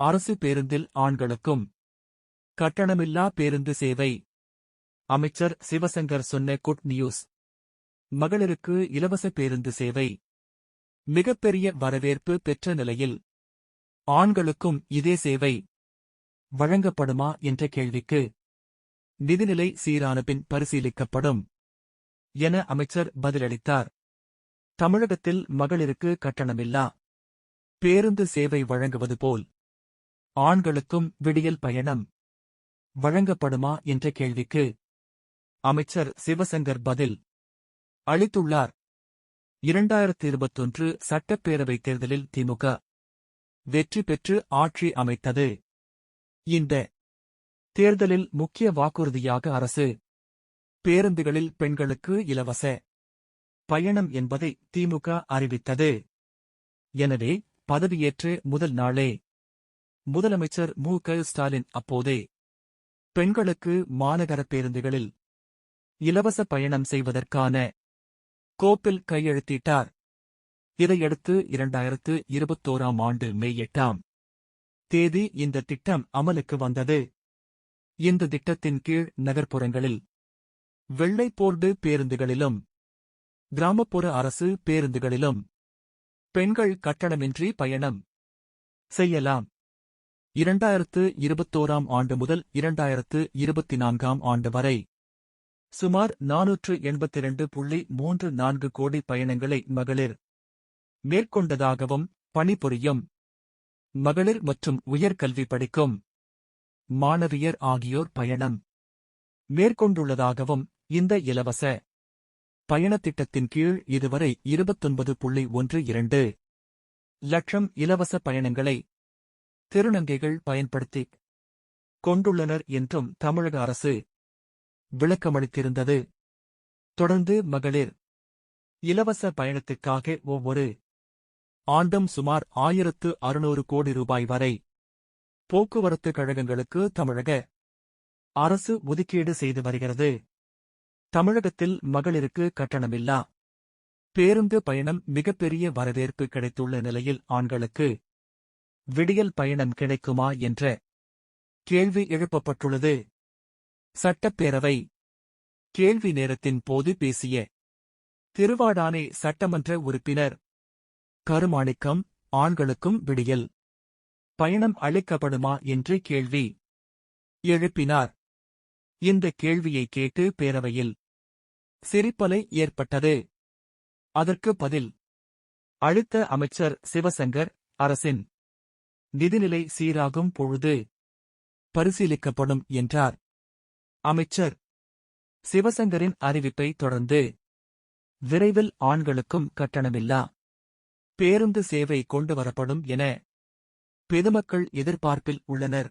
அரசு பேருந்தில் ஆண்களுக்கும் கட்டணமில்லா பேருந்து சேவை. அமைச்சர் சிவசங்கர் சொன்ன குட் நியூஸ். மகளிருக்கு இலவச பேருந்து சேவை. மிகப்பெரிய வரவேற்பு பெற்ற நிலையில் ஆண்களுக்கும் இதே சேவை வழங்கப்படுமா என்ற கேள்விக்கு நிதிநிலை சீரான பின் பரிசீலிக்கப்படும் என அமைச்சர் பதிலளித்தார். தமிழகத்தில் மகளிருக்கு கட்டணமில்லா பேருந்து சேவை வழங்குவது போல் ஆண்களுக்கும் விடியல் பயணம். வழங்கப்படுமா என்ற கேள்விக்கு அமைச்சர் சிவசங்கர் பதில். அளித்துள்ளார். இரண்டாயிரத்தி இருபத்தொன்று சட்டப்பேரவைத் தேர்தலில் திமுக வெற்றி பெற்று ஆட்சி அமைத்தது. இந்த தேர்தலில் முக்கிய வாக்குறுதியாக அரசு பேருந்துகளில் பெண்களுக்கு இலவச பயணம் என்பதை திமுக அறிவித்தது. எனவே பதவியேற்று முதல் நாளே முதலமைச்சர் மு. க. ஸ்டாலின் அப்போதே பெண்களுக்கு மாநகர பேருந்துகளில் இலவச பயணம் செய்வதற்கான கோப்பில் கையெழுத்திட்டார். இதையடுத்து இரண்டாயிரத்து இருபத்தோராம் ஆண்டு மே எட்டாம் தேதி இந்த திட்டம் அமலுக்கு வந்தது. இந்த திட்டத்தின் கீழ் நகர்ப்புறங்களில் வெள்ளை போர்டு பேருந்துகளிலும் கிராமப்புற அரசு பேருந்துகளிலும் பெண்கள் கட்டணமின்றி பயணம் செய்யலாம். இரண்டாயிரத்து இருபத்தோராம் ஆண்டு முதல் இரண்டாயிரத்து இருபத்தி நான்காம் ஆண்டு வரை சுமார் நாநூற்று எண்பத்திரண்டு புள்ளி மூன்று நான்கு கோடி பயணங்களை மகளிர் மேற்கொண்டதாகவும் பணிபுரியும் மகளிர் மற்றும் உயர்கல்வி படிக்கும் மாணவியர் ஆகியோர் பயணம் மேற்கொண்டுள்ளதாகவும் இந்த இலவச பயணத்திட்டத்தின் கீழ் இதுவரை இருபத்தொன்பது புள்ளி ஒன்று இரண்டு லட்சம் இலவச பயணங்களை திருநங்கைகள் பயன்படுத்தி கொண்டுள்ளனர் என்றும் தமிழக அரசு விளக்கமளித்திருந்தது. தொடர்ந்து மகளிர் இலவச பயணத்திற்காக ஒவ்வொரு ஆண்டும் சுமார் ஆயிரத்து அறுநூறு கோடி ரூபாய் வரை போக்குவரத்து கழகங்களுக்கு தமிழக அரசு ஒதுக்கீடு செய்து வருகிறது. தமிழகத்தில் மகளிருக்கு கட்டணமில்லா பேருந்து பயணம் மிகப்பெரிய வரவேற்பு கிடைத்துள்ள நிலையில் ஆண்களுக்கு விடியல் பயணம் கிடைக்குமா என்ற கேள்வி எழுப்பப்பட்டுள்ளது. சட்டப்பேரவை கேள்வி நேரத்தின் போது பேசிய திருவாடானை சட்டமன்ற உறுப்பினர் கருமாணிக்கம் ஆண்களுக்கும் விடியல் பயணம் அளிக்கப்படுமா என்று கேள்வி எழுப்பினார். இந்த கேள்வியை கேட்டு பேரவையில் சிரிப்பலை ஏற்பட்டது. அதற்கு பதில் அளித்த அமைச்சர் சிவசங்கர் அரசின் நிதிநிலை சீராகும் பொழுது பரிசீலிக்கப்படும் என்றார். அமைச்சர் சிவசங்கரின் அறிவிப்பை தொடர்ந்து விரைவில் ஆண்களுக்கும் கட்டணமில்லா பேருந்து சேவை கொண்டு வரப்படும் என பொதுமக்கள் எதிர்பார்ப்பில் உள்ளனர்.